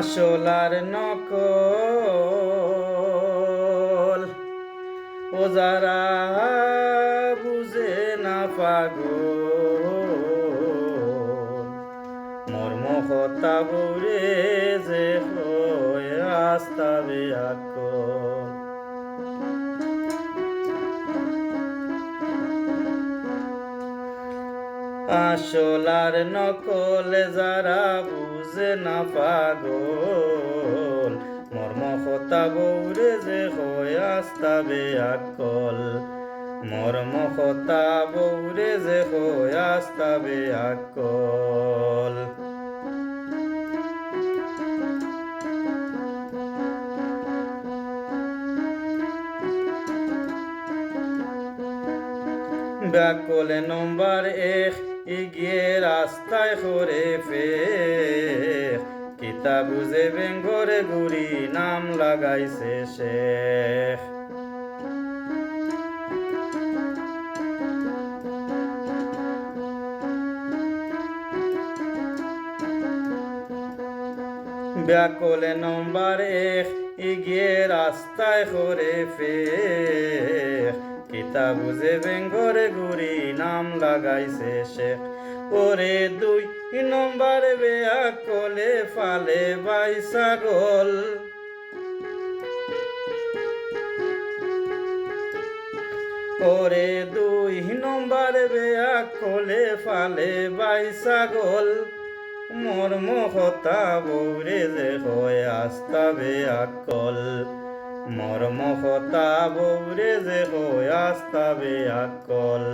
আসলার নকল। ও যারা বুঝে না পাগল মর্ম হতা বৌরে যে হয় আস্তাবে আকল আসলার নকল যারা বুঝে না পাগল। মর্ম হতা বৌরে যে হয় আস্তাবে আকল মর্ম হতা বৌরে যে হয় আস্তাবে আকল ব্যাকলে নম্বর এক ইগিয়ে রাস্তায় করে ফের। কিতা বুঝে বেঙ্গরে গুড়ি নাম লাগাইছে শেখ। ব্যাকলে নম্বর এক ইগিয়ে রাস্তায় করে ফের। কিতা বুঝে বেঙ্গরে গুড়ি নাম লাগাইছে শেখ ওরে দুই নম্বর বেয়া কলে ফালে বাই ছাগল। ওরে দুই নম্বর বেয়া কলে ফালে বাই ছাগল। মর্ম হতা বৌরে যে হয় আস্তা বেয়া কল মর্ম হতা বৌরে যে হয় আস্তা বেয়া কল